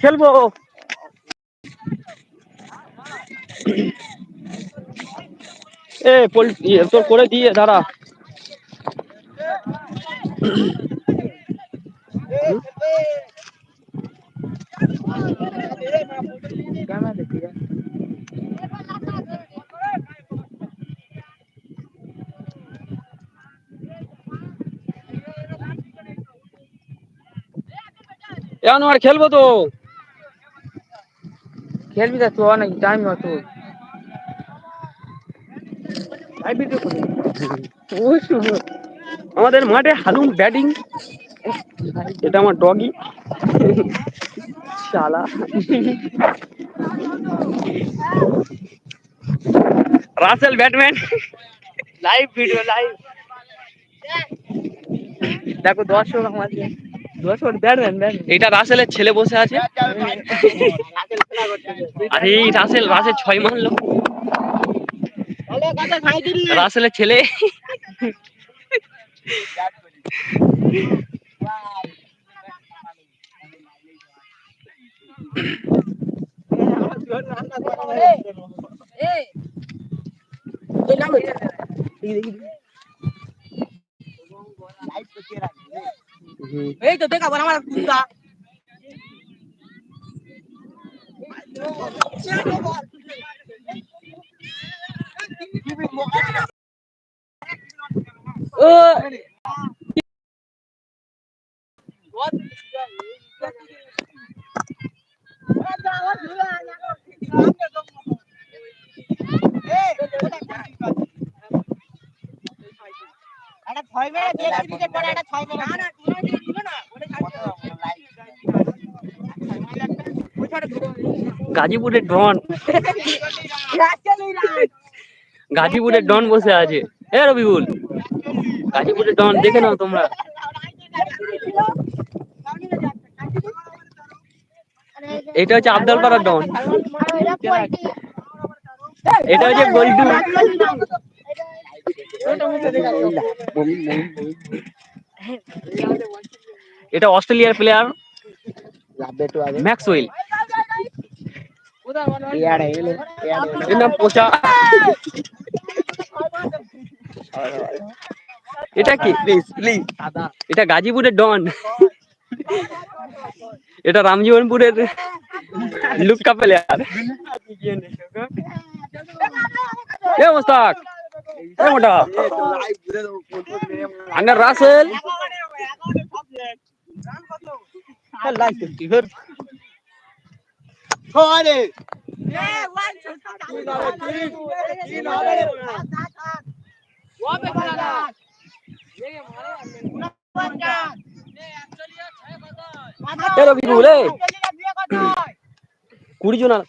খেলব। এ পোল্ট্রি তোর করে দিয়ে দাঁড়া। এখন আর খেলব তো। খেলবি তো অনেক টাইম হতো আমাদের মাঠে হালুম ব্যাটিং। এটা আমার ডগি শালা। Russell Batman. Live video live দেখো দর্শক আমাদের। এটা রাসেলের ছেলে বসে আছে আরে রাসেল রাসেল ছয় মারলো রাসেলের ছেলে Mm-hmm. Eh, itu teh kabar malah kuda. Eh. গাজীপুরের ডন। গাজীপুরের ডন বসে আছে। এ রবিউল গাজীপুরের ডন দেখে নাও তোমরা। এটা হচ্ছে আবদালপাড়ার ডন। এটা হচ্ছে গোল্ডু এটা অস্ট্রেলিয়ার প্লেয়ার ম্যাক্সওয়েল নাম এটা কি? প্লিজ প্লিজ এটা গাজীপুরের ডন। এটা রামজীবনপুরের লুকা প্লেয়ার এ মোস্তাক। মোটা। Andre Russell. এ রবিউল কুড়ি জন আর-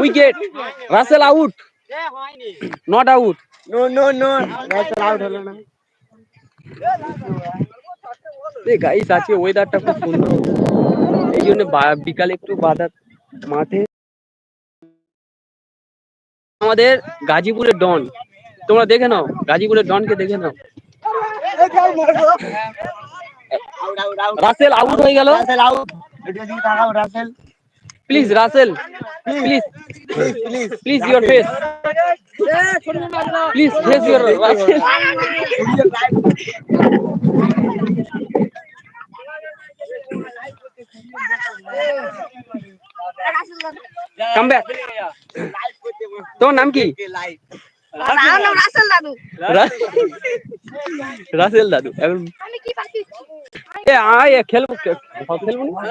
wicket Russell out not out no no no out হলো না। গাইস আজকে ওয়েদারটা খুব সুন্দর। এই জন্য বিকালে একটু বাধা মাঠে। আমাদের গাজীপুরের ডন। তোমরা দেখে নাও গাজীপুরের ডনকে দেখে নাও। রাসেল আউট হয়ে গেল। Please Russell please please your face please face your Russell come back তোমার নাম কি রা- রাসেল দাদু এখন এ আয় এ খেলব কে- খেলব না?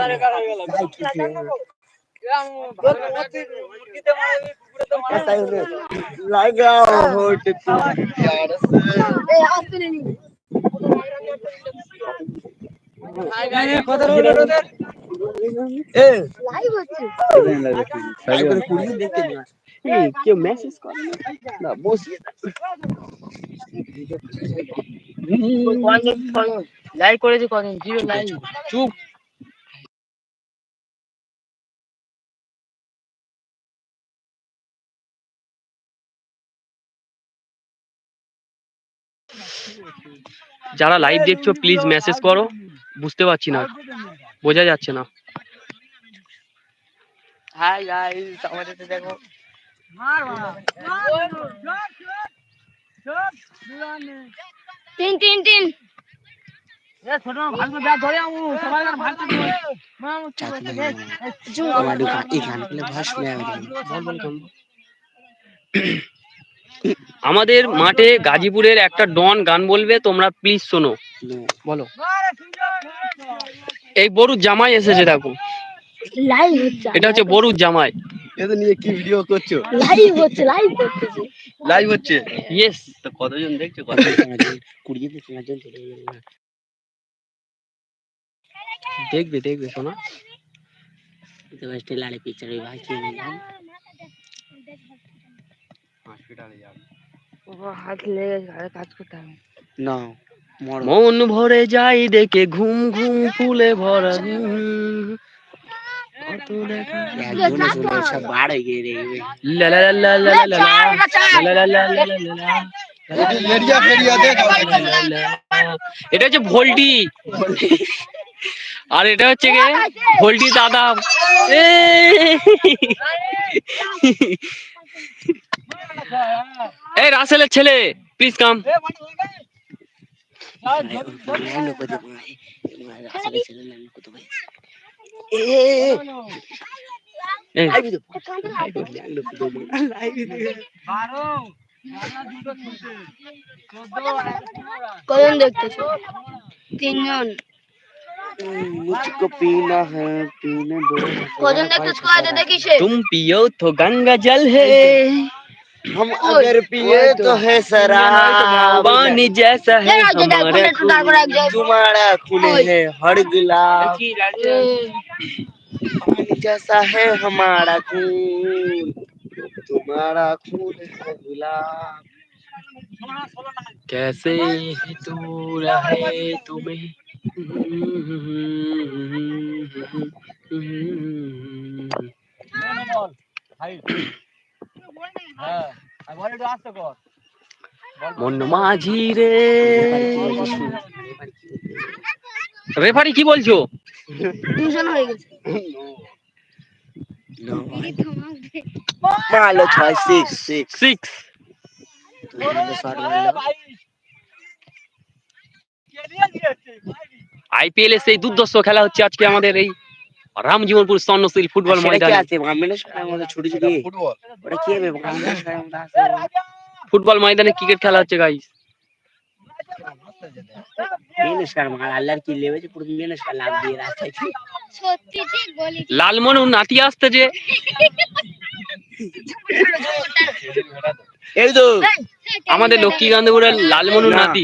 লাগাও হোট এই, কেউ মেসেজ করে না? না লাইক করেছি কদিন জিরো লাইক চুপ যারা লাইভ দেখছ প্লিজ মেসেজ করো। বুঝতে পারছি না। বোঝা যাচ্ছে না। তিন তিন তিন। আমাদের মাঠে গাজীপুরের একটা ডন গান বলবে তোমরা প্লিজ শোনো। বলো। এই বড়ুর জামাই এসেছে দেখো। লাইভ এটা হচ্ছে বড়ুর জামাই। এটা নিয়ে কি ভিডিও করছ? লাইভ হচ্ছে লাইভ করতেছে। লাইভ হচ্ছে? ইয়েস তো কতজন দেখছ? কত দেখবে দেখবে শোনা লাড়ি পিকচার ওই ভাই কিনে নিলাম না মন ভরে যাই দেখে ঘুম ঘুম ফুলে ভরা এটা হচ্ছে ভোল্টি আর এটা হচ্ছে কে? ভোল্টি দাদা। এ! এই রাসেলের ছেলে প্লিজ কাম কজন দেখতেছো? তিনজন। मुझको पीना है पीने दो। तुझको दे दे तुम पियो तो गंगा जल है। हम अगर पिए तो, तो है शराब। पानी जैसा है हमारा तुम्हारा खुले है हर गिलास पानी जैसा है हमारा खून। तुम्हारा खून है गुलाब। कैसे तू रहे तुम्हें? রেফারি কি বলছো? ভালো ছয় সিক্স সিক্স সিক্স আইপিএল এ সেই দুর্দর্শ খেলা হচ্ছে আজকে আমাদের এই রামজীবনপুর স্বর্ণশীল ফুটবল ময়দানে ফুটবল ময়দানে ক্রিকেট খেলা হচ্ছে গাইস নাতি আসতে যে এই তো আমাদের লক্ষ্মী গান্ধীপুরের লালমনু নাতি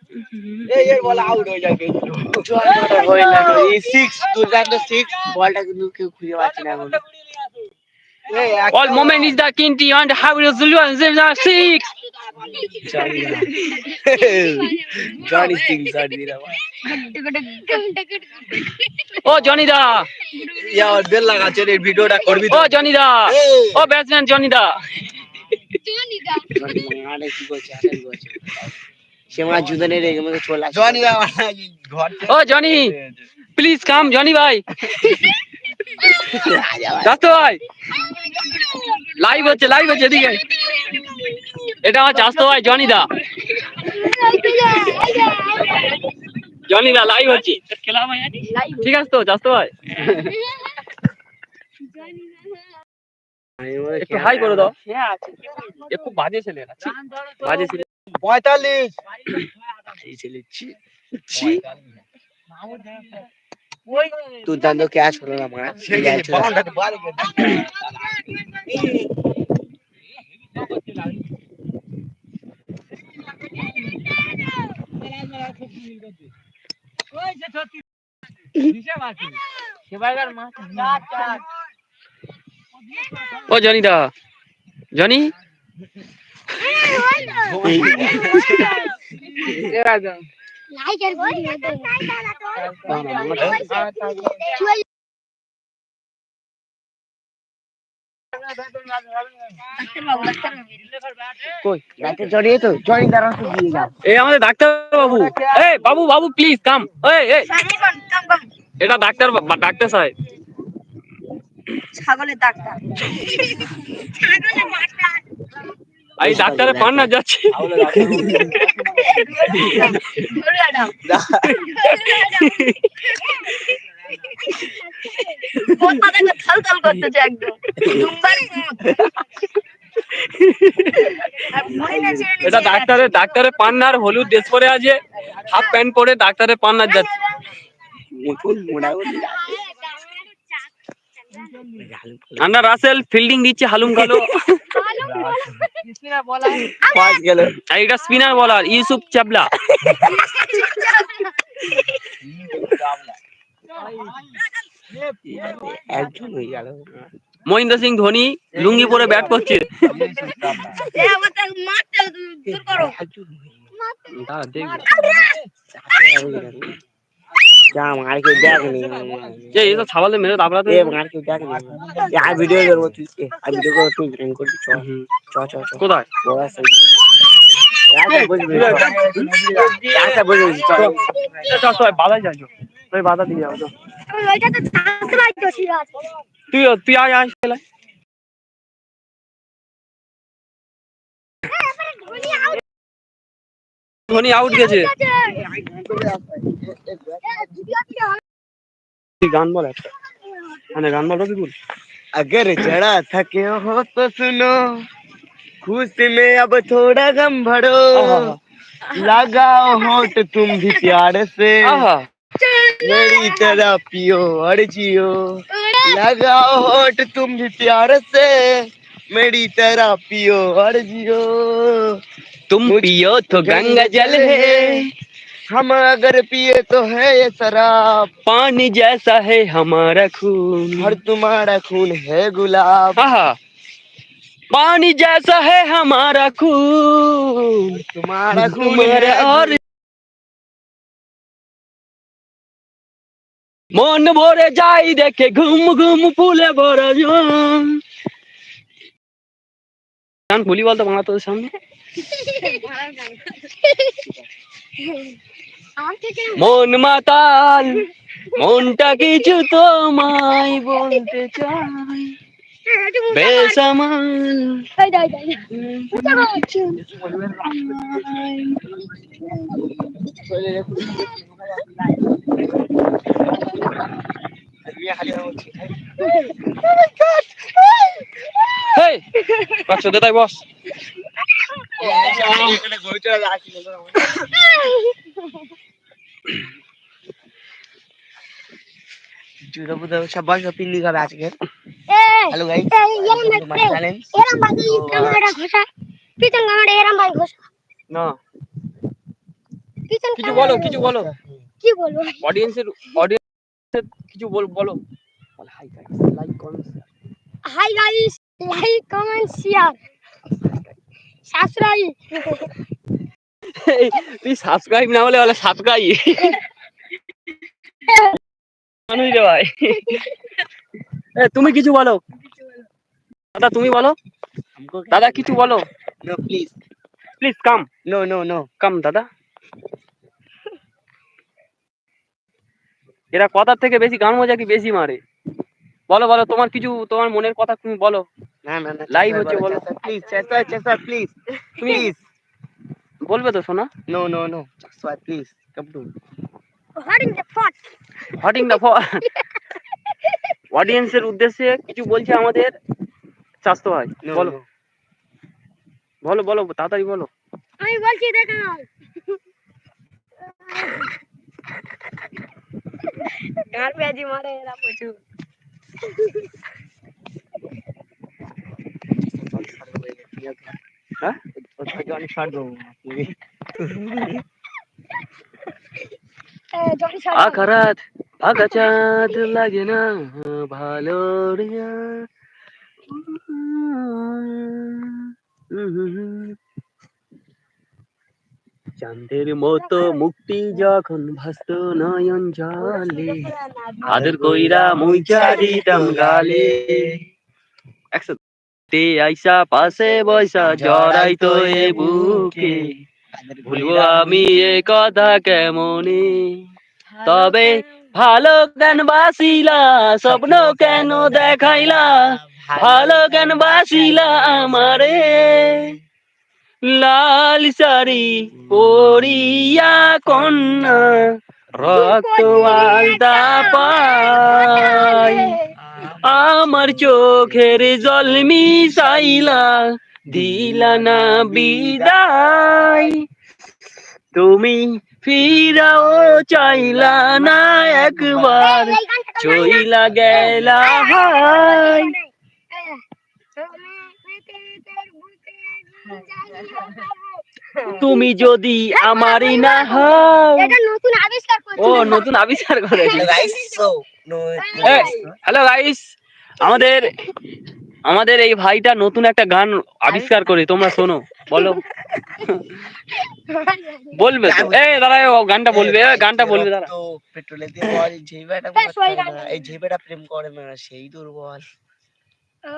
All moment is the kinty on the high resolution six. Johnny Singh, Johnny da. Oh Johnny da. Yeah, bell laga chere video da korbi. Oh Johnny da. Oh batsman Johnny da. Johnny da. Johnny da. শ্যামা জুতো নিয়ে রেগে মেগে চলে আসে। Johnny ও Johnny! Please come Johnny ভাই। দাস্ত ভাই? লাইভ হচ্ছে লাইভ হচ্ছে এদিকে। এটা আমার চাস্তো ভাই জনি দা। জনি দা লাইভ হচ্ছে। ঠিক আছে তো চাস্তো ভাই। একটু হাই করে দাও। হ্যাঁ, খুব বাজে ছেলে বাজে ছেলে। পঁয়তাল্লিশ। দুর্দান্ত ক্যাচ হলো না মারা ও জনি দা জনি? আমাদের ডাক্তার বাবু। এই বাবু বাবু প্লিজ কাম এটা ডাক্তার ডাক্তার সাহেব। ছাগলের ডাক্তার। ছাগলের ডাক্তার এই ডাক্তারে পান না যাচ্ছে। এটা ডাক্তারে ডাক্তারে পান্নার হলুদ ড্রেস পরে আছে। হাফ প্যান্ট পরে ডাক্তারে পান্নার যাচ্ছে। মুকুল রাসেল ফিল্ডিং দিচ্ছে হালুম কালো। স্পিনার বলার ইউসুফ চাবলা মহেন্দ্র সিং ধোনি লুঙ্গি পরে ব্যাট করছে যা মার কেউ দেখনি যে এইসব ছাবালে মেরে মার কেউ দেখনি আর ভিডিও করব তুই আর ভিডিও করব তুই ট্রেন করবি চ। চ চ চ। কোথায়? বড় তুই তুই তুই আয় আয় খেলায় ধোনি আউট গেছে তুই গান বল একটা মানে গান বল কি বল अगर जड़ा थके हो तो सुनो खुशी में अब थोड़ा गम भरो लगाओ होट तुम भी प्यार से আহা मेरी तरह पियो और जियो लगाओ होट तुम भी प्यार से मेरी तरह पियो और जियो तुम पियो तो गंगा जल है। हम अगर पिए तो है ये शराब। पानी जैसा है हमारा खून। और तुम्हारा खून है गुलाब। हाँ, हाँ। पानी जैसा है हमारा खून। तुम्हारा खून और मन भोरे जाई देखे घूम घूम फूले भोरा जो बोली बोलते तो तो सामने। মন মাতাল মনটা কিছু তোমায় বলতে চাই। বেসামাল বাক্স দে জুতো কিছু বলো কিছু বলো কি কিছু বল বলো hi guys like comment hi guys like comment share subscribe তুই সাবস্ক্রাইব না হলে বলে সাবস্ক্রাইব মানুষ রে ভাই। তুমি কিছু বলো। দাদা তুমি বলো। দাদা কিছু বলো। No please please come no no no come দাদা। এরা কথার থেকে বেশি গান মজা কি বেশি মারে? বলো বলো তোমার কিছু তোমার মনের কথা তুমি বলো। না হচ্ছে বলো। প্লিজ চেষ্টা চেষ্টা প্লিজ প্লিজ বলবে তো শোনা। নো নো নো চেষ্টা প্লিজ কাম টু হরিং দ্য ফট হটিং দা অডিয়েন্সের উদ্দেশ্যে কিছু বলছে আমাদের। স্বাস্থ্য ভাই বলো। বলো বলো তাড়াতাড়ি বলো। আমি বলছি দেখো গান পেঁয়াজি মারে এরা প্রচুর। হ্যাঁ অনেক শর্ট দেবো জনি আখারাত চাঁদ লাগে না ভালো রিয়া চাঁদের মতো মুক্তি যখন ভাস্ত নয়ন জলে, আদর কইরা মুইচা দিতাম গালে। একসাথে আইসা পাশে বৈসা জড়াই তো এ বুকে। ভুলবো আমি এ কথা কেমনে? তবে ভালো কেন বাসিলা, স্বপ্ন কেন দেখাইলা? ভালো কেন বাসিলা আমারে। লাল সারি পরিয়া কন্যা, রক্ত আলতা পাই। আমার চোখের জল মিশাইলা, দিলা না বিদায়। তুমি ফিরাও চাইলা না একবার, চইলা গেলা হাই। তুমি যদি আমারই না হও। এটা নতুন আবিষ্কার করছি। ও নতুন আবিষ্কার করেছে গাইস সো হ্যালো গাইস আমাদের আমাদের এই ভাইটা নতুন একটা গান আবিষ্কার করে। তোমরা শোনো বলো। বলবে তো। এ দাঁড়া ও গানটা বলবে গানটা বলবে দাঁড়া তো পেট্রোলে দিয়ে বল যেই বেটা ওই করে এই যেই বেটা প্রেম করে না সেই দুর্বল।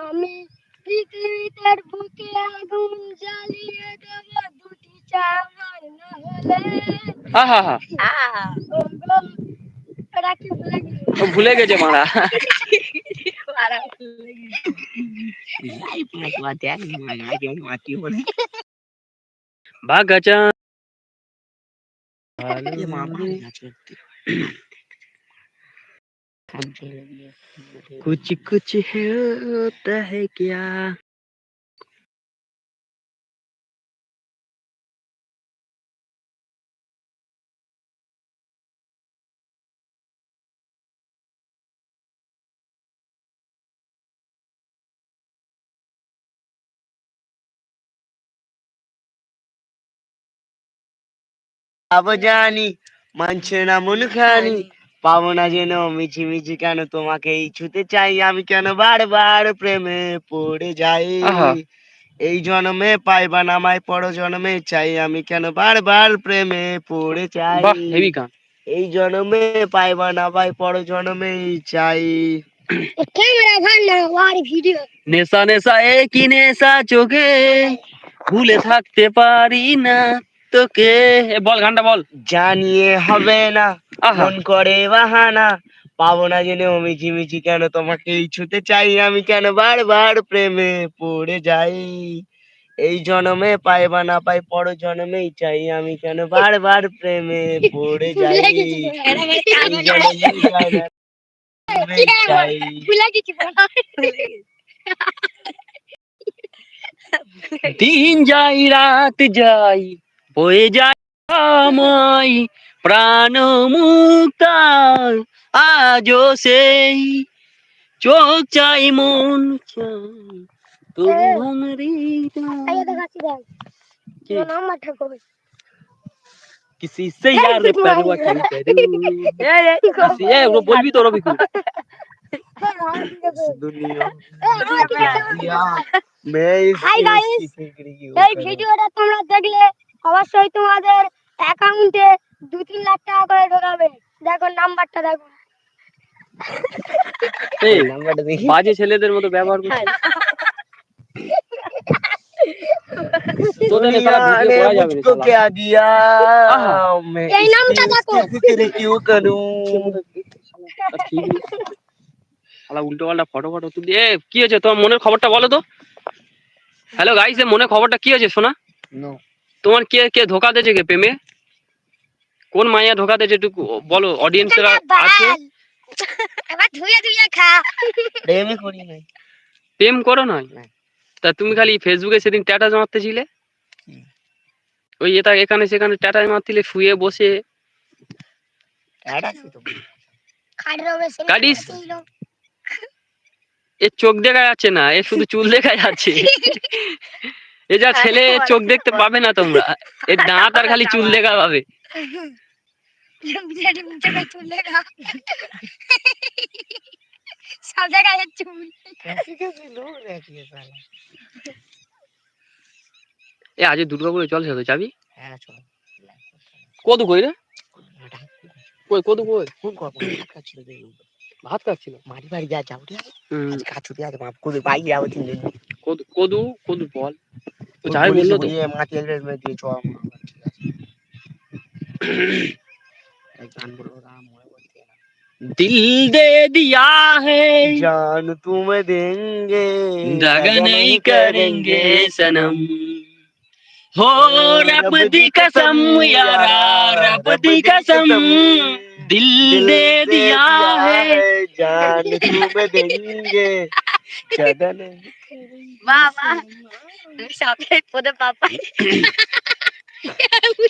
আমি পৃথিবীর বুকে আগুন জ্বালিয়ে দেব দুটি চামার না হলে আহা হা ও গো, ওরা কি ভুলে গেল? ও ভুলে গেছে মারা বাগাচা कुछ कुछ होता है क्या? अब जानी मंचना मुन পাবো না যেন মিছি মিছি কেন তোমাকে ছুতে চাই। আমি কেন বারবার প্রেমে পড়ে যাই? এই জন্মে পাইবা না আমায় পর জন্মে চাই। আমি কেন বারবার প্রেমে পড়ে চাই? হেভি গান। এই জন্মে পাইবা না ভাই পর জন্মেই চাই। ক্যামেরা না আর ভিডিও। নেশা নেশা একই নেশা চোখে। ভুলে থাকতে পারি না। তোকে। বল গানটা বল। জানিয়ে হবে না মন করে বাহানা। পাবো না জেনে মিছি মিছি কেন তোমাকে ছুতে চাই। আমি কেন বারবার প্রেমে পড়ে যাই? এই জন্মে পাইবা না পাই পর জন্মেই চাই। আমি কেন বারবার প্রেমে পড়ে যাই? দিন যাই রাত যাই বয়ে যায় আমায় প্রাণ মুক্তার আজও সেই চোখ চাই মন চাই তবু আমার হৃদয় আইয়া দেখাচ্ছি দেখ কি? তোর নাম্বারটা কই किसी से यार परवा क्यों करूं किसी ए वो बोल भी तो रवि को दुनिया दिया मैं इस Hi guys. इसकी फिक्र क्यों এই करूं? ভিডিওটা তোমরা দেখলে অবশ্যই তোমাদের অ্যাকাউন্টে দু তিন লাখ টাকা করে ঢোকাবে। দেখো নাম্বারটা দেখো। এই নাম্বারটা দেখি। বাজে ছেলেদের মতো ব্যবহার হ্যাঁ। এই নামটা উল্টো পাল্টা ফটো ফটো তুলি। এ কি হয়েছে? তোমার মনের খবরটা বলো তো। হ্যালো গাইস মনের খবরটা কি হয়েছে? সোনা তোমার কে কে ধোকা দিয়েছে কে প্রেমে? কোন মায়া ধোকা দিয়েছে একটু বলো অডিয়েন্সরা আছে? এবার ধুয়ে ধুয়ে খা। প্রেমই করি নাই। প্রেম করো না? না। তা তুমি খালি ফেসবুকে সেদিন ট্যাটাস মারতেছিলে। ওই এটা এখানে সেখানে ট্যাটাস মারছিলে শুয়ে বসে? ছিল। এর চোখ দেখা যাচ্ছে না এ শুধু চুল দেখা যাচ্ছে। এ যা ছেলে এর চোখ দেখতে পাবে না তোমরা। এর দাঁত আর খালি চুল দেখা পাবে। চুল এ আজ দুর্গাপুরে চল সাথে যাবি? হ্যাঁ চল। কদু কই রে? কই কদু কই ভাত খাচ্ছিল মারি বাড়ি যা যাও রে আজ আছে মাপ করে বাইরে যাব তিন দিন কদু কদু কদু বল। तो चाहे बोल તો જાય બોલો તો એ એમના કેલેટ મે કે છો दिल दे दिया है। जान तुम देंगे दगा नहीं करेंगे सनम। हो रब दी कसम यारा रब दी कसम। दिल दे दिया है। जान तुम देंगे वाह वाह। বাবা সবাই পদে পাপাই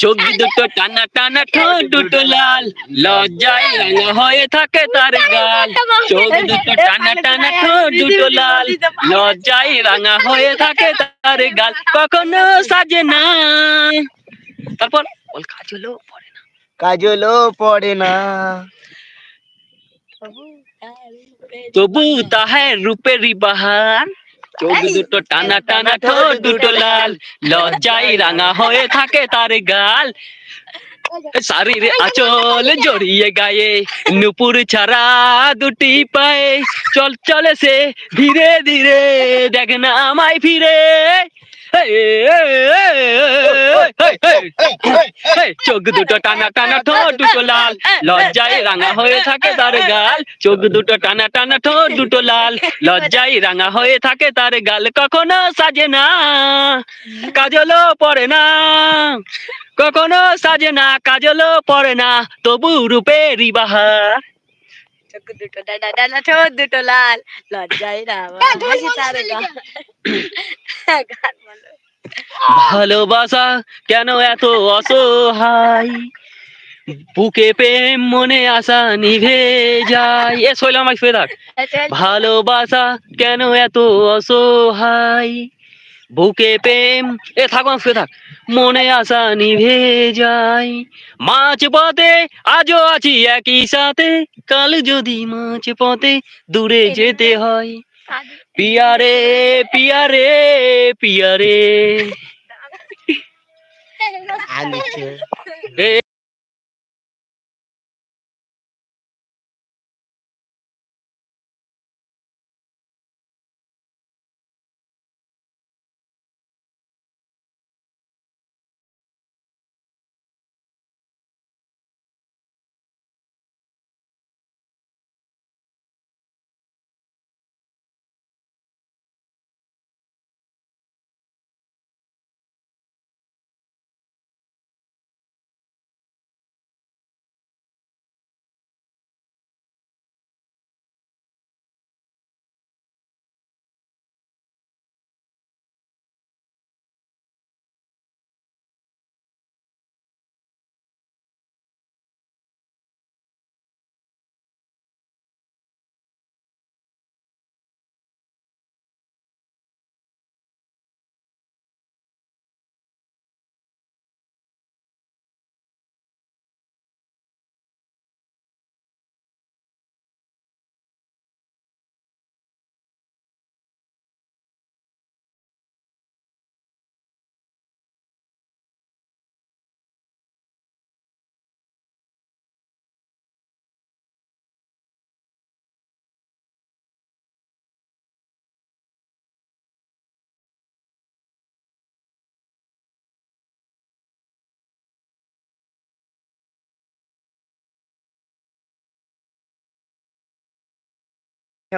চোখ দুটো টানা টানা ঠোঁট দুটো লাল লজ্জায় রাঙা হয়ে থাকে তার গাল চোখ দুটো টানা টানা ঠোঁট দুটো লাল লজ্জায় রাঙা হয়ে থাকে তার গাল কখনো সাজে না তারপর বল কাজলো পরে না কাজলও পড়ে না তবু তাহার রূপেরই বাহার চোখ দুটো টানা টানা ঠোঁট দুটো লাল লজ্জায় রাঙা হয়ে থাকে তার গাল শাড়ির আচল জড়িয়ে গায়ে নুপুর ছাড়া দুটি পায়ে চল চলে সে ধীরে ধীরে দেখ না আমায় ফিরে চোখ দুটো টানা টানা ঠোঁট দুটো লাল। লজ্জায় রাঙা হয়ে থাকে তার গাল। চোখ দুটো টানা টানা ঠোঁট দুটো লাল। লজ্জায় রাঙা হয়ে থাকে তার গাল কখনো সাজে না। কাজলও পড়ে না। কখনো সাজে না, কাজলও পড়ে না। তবু রূপেরই বাহার। চোখ দুটো ডানা ডানা ঠোঁট দুটো লাল। লজ্জায় রাম হাসি তার গান বলো। ভালোবাসা কেন এত অসহায়? বুকে প্রেম মনে আসা নিভে যায়। এ শৈলাম থাক ভালোবাসা কেন এত অসহায়? বুকে প্রেম এ থাকো শুয়ে থাক। মনে আসা নিভে যায়। মাছ পথে আজও আছি একই সাথে। কাল যদি মাছ পথে দূরে যেতে হয়। পিয়ারে পিয়ারে পিয়ারে।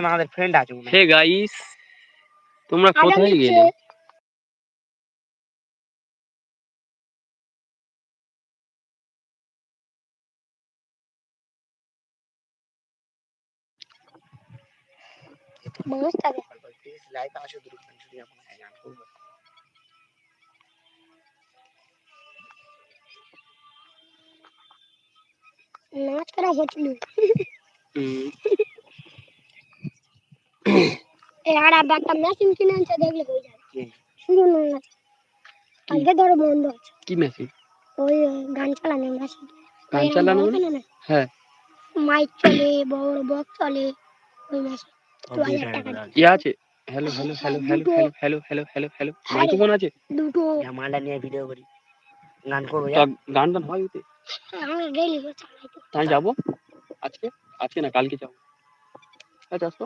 আমাদের ফ্রেন্ড আছে মনে হয়। হে গাইস তোমরা কোথায় আগামী গেলে? মানুষ থাকে প্লিজ লাইভ আসো দুটো গান শুনি এখন হ্যাঁ, গান করব। নাচ করা হচ্ছিল হুম, আর একটা মেশিন কিনে আনছে দেখলে হয়ে যাবে। হুম। শুধু নাচ আজকে ধরো বন্ধ আছে। কি মেশিন ওই গান চালানো মেশিন গান চালানো? হ্যাঁ। মাইক চলে বড় বক্স চলে ওই মাসে দু হাজার টাকা দিয়ে। ইয়ে আছে? Hello hello hello hello hello hello hello hello hello microphone আছে? দুটো। জামাটা নিয়ে ভিডিও করি। গান করব তো গান টান হয় ওতে? আমি চালাই তাই যাব? আজকে? আজকে না কালকে যাব। আচ্ছা আসো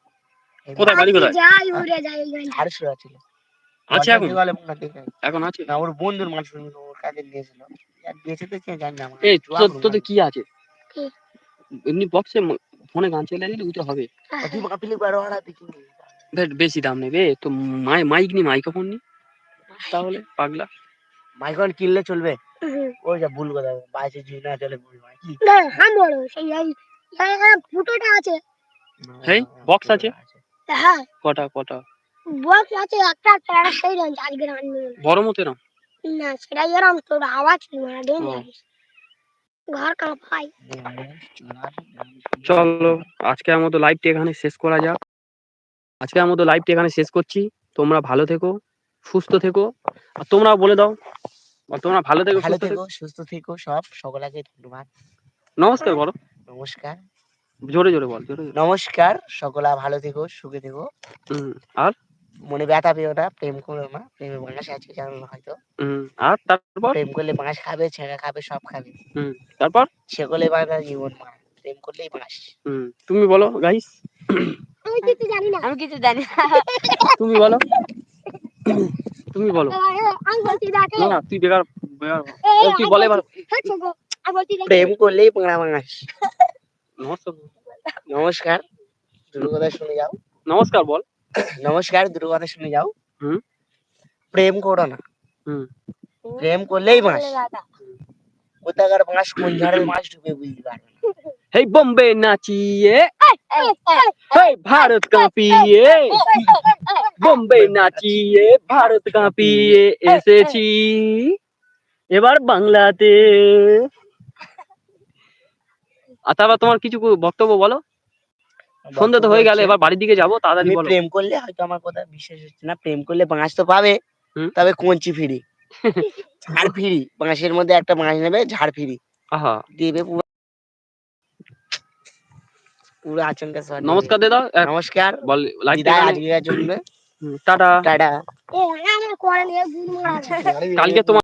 কোথায়? বাড়ি কোথায়? যাই উড়ে ছিল আছে। এখন? হয় এখন আছে? না ওর বন্ধুর মানুষ ওর কাছে নিয়েছিল আর বেঁচে তো কে জানি না এই জুয়া তোর করব তোদের কি আছে? এমনি বক্সে ফোনে গান চলে দিলে ওইটা হবে। তুই মাপিলি বারো হারা দেখি বেশি দাম নেবে। তো মাই মাইক নি মাইক্রোফোন নি। তাহলে পাগলা। মাইকন কিনলে চলবে। ওই যা ভুল কথা বাইশে জি না চলে ভুল ভাই না হাম বড় সেই ফুটোটা আছে। হেই, box আছে? হ্যাঁ। কটা কটা? বক্স আছে একটা সেই আজকে বড় মতো না না সেটা এরকম তোর আওয়াজ মানে। ঘর কাঁপাই চলো আজকের মতো লাইভটি এখানে শেষ করা যাক। আজকের মতো লাইভটি এখানে শেষ করছি। তোমরা ভালো থেকো সুস্থ থেকো আর তোমরাও বলে দাও। আর তোমরা ভালো থেকো ভালো সুস্থ থেকো। থেকো সুস্থ থেকো সব। সকলকে ধন্যবাদ। নমস্কার বলো। নমস্কার। জোরে জোরে বল জোরে জোরে। নমস্কার সকলা ভালো থেকো সুখে থেকো। হুম, আর? মনে ব্যথা পেও না প্রেম করো না প্রেমে বাঁশ আছে জানো না হয়তো? হুম, আর তারপর? প্রেম করলে বাঁশ খাবে ছেঁড়া খাবে সব খাবে। হুম, তারপর? সেকলে বাঁধা জীবন মা প্রেম করলেই বাঁশ। হুম, তুমি বলো গাইস। আমি কিছু জানি না। আমি কিছু জানি না। তুমি বলো। তুমি বলো। আমি বলছি দেখে। না না তুই বেকার বেকার। তুই বলে এবার। হচ্ছে গো আমি বলছি দেখে। প্রেম করলেই বাংলা বাঁশ। নমস্কার। নমস্কার শুনে যাও। নমস্কার বল। নমস্কার কথা শুনে যাও। হুম। প্রেম করো না। হুম। প্রেম করলেই দাদা কোথাকার বাঁশ কোন ঝাড়ের মাছ ঢুকে বুঝতে পারবে না। হেই বম্বে নাচিয়ে হেই ভারত কাঁপিয়ে বম্বে নাচিয়ে ভারত কাঁপিয়ে এসেছি। এবার বাংলাতে আর তারপর তোমার কিছু বক্তব্য বলো? সন্ধ্যা তো হয়ে গেল এবার বাড়ির দিকে যাব তাড়াতাড়ি বলো। প্রেম করলে হয়তো আমার কথা বিশ্বাস হচ্ছে না প্রেম করলে বাঁশ তো পাবে। তবে কঞ্চি ফিরি। ঝাড় ফিরি বাঁশের মধ্যে একটা বাঁশ নেবে ঝাড় ফিরি। আহা। দিবে পুরো। পুরো আচমকা সর নমস্কার দে দাও এক নমস্কার। বল লাইভ দিদা আজকে জন্য টাটা। টাটা। গুড় মারা কালকে তোমার